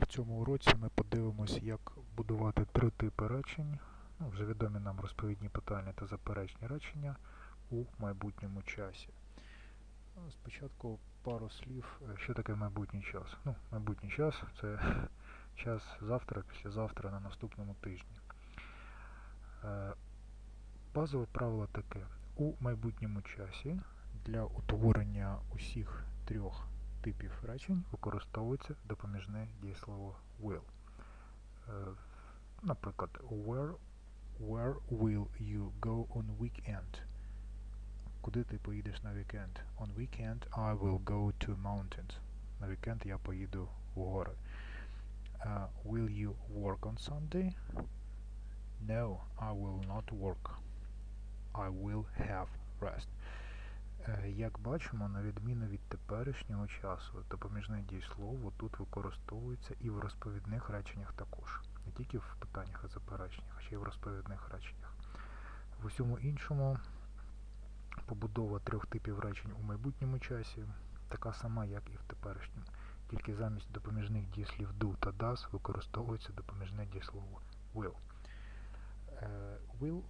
В цьому уроці ми подивимось, як будувати три типи речень, ну, вже відомі нам розповідні питання та заперечні речення у майбутньому часі. Спочатку пару слів, е, що таке майбутній час. Ну, майбутній час це час завтра, післязавтра на наступному тижні. Е, Базове правило таке. У майбутньому часі для утворення усіх трьох типів речень використовується допоміжне дієслово will. Е, Наприклад, where, where will you go on weekend? Куди ти поїдеш на вікенд? On weekend I will go to mountains. На вікенд я поїду в гори. Е, will you work on Sunday? No, I will not work. I will have rest. Е, Як бачимо, на відміну від теперішнього часу, допоміжне дієслово тут використовується і в розповідних реченнях також. Не тільки в питаннях і запереченнях, а ще й в розповідних реченнях. В усьому іншому побудова трьох типів речень у майбутньому часі така сама, як і в теперішньому. Тільки замість допоміжних дієслів do та does використовується допоміжне дієслово will. Е, Will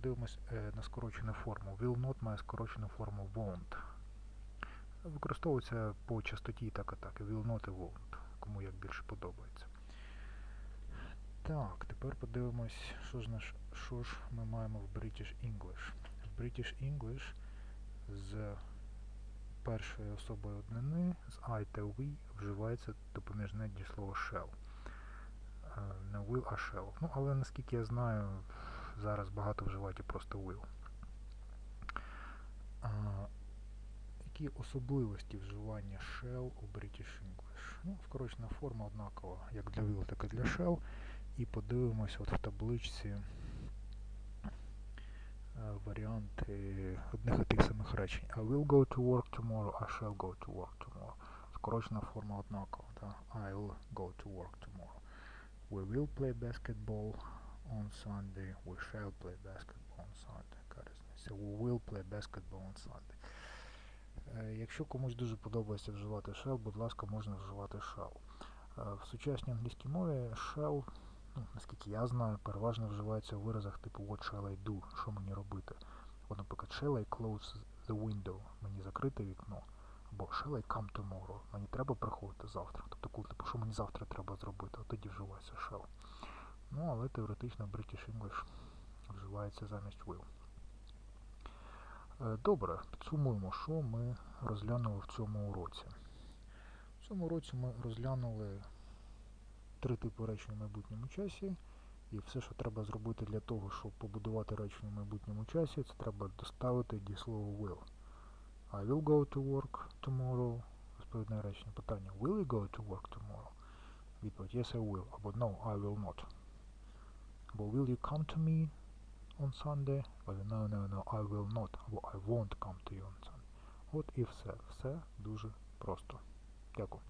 Подивимось е, на скорочену форму. Will not має скорочену форму won't. Використовується по частоті так і так. Will not і won't. Кому як більше подобається. Так, тепер подивимось, що ж, наш, що ж ми маємо в British English. В British English з першою особою однини, з I та we вживається допоміжне дієслово shall. Е, Не will, а shall. Ну, але наскільки я знаю, зараз багато вживають просто will. А, які особливості вживання shall у British English? Ну, скорочена форма однакова, як для will, так і для shall. І подивимось от в табличці е, варіанти одних і тих самих речень. I will go to work tomorrow, I shall go to work tomorrow. Скорочена форма однакова. Да? I'll go to work tomorrow. We will play basketball on Sunday. We shall play basketball on Sunday. Яка різниця? We will play basketball on Sunday. Е, Якщо комусь дуже подобається вживати shall, будь ласка, можна вживати shall. Е, В сучасній англійській мові shall, ну, наскільки я знаю, переважно вживається у виразах типу what shall I do, що мені робити. От, наприклад, shall I close the window, мені закрити вікно. Або shall I come tomorrow, мені треба приходити завтра. Тобто, коли типу, що мені завтра треба зробити, от тоді вживається shall. Ну, але теоретично British English вживається замість will. Е, Добре, підсумуємо, що ми розглянули в цьому уроці. В цьому уроці ми розглянули три типи речень у майбутньому часі. І все, що треба зробити для того, щоб побудувати речення у майбутньому часі, це треба доставити дієслово will. I will go to work tomorrow. Розповідне речення питання. Will you go to work tomorrow? Відповідь Yes, I will. Або No, I will not. Або Will you come to me on Sunday? Або No, no, no, I will not. Або I won't come to you on Sunday. От і все. Все дуже просто. Дякую.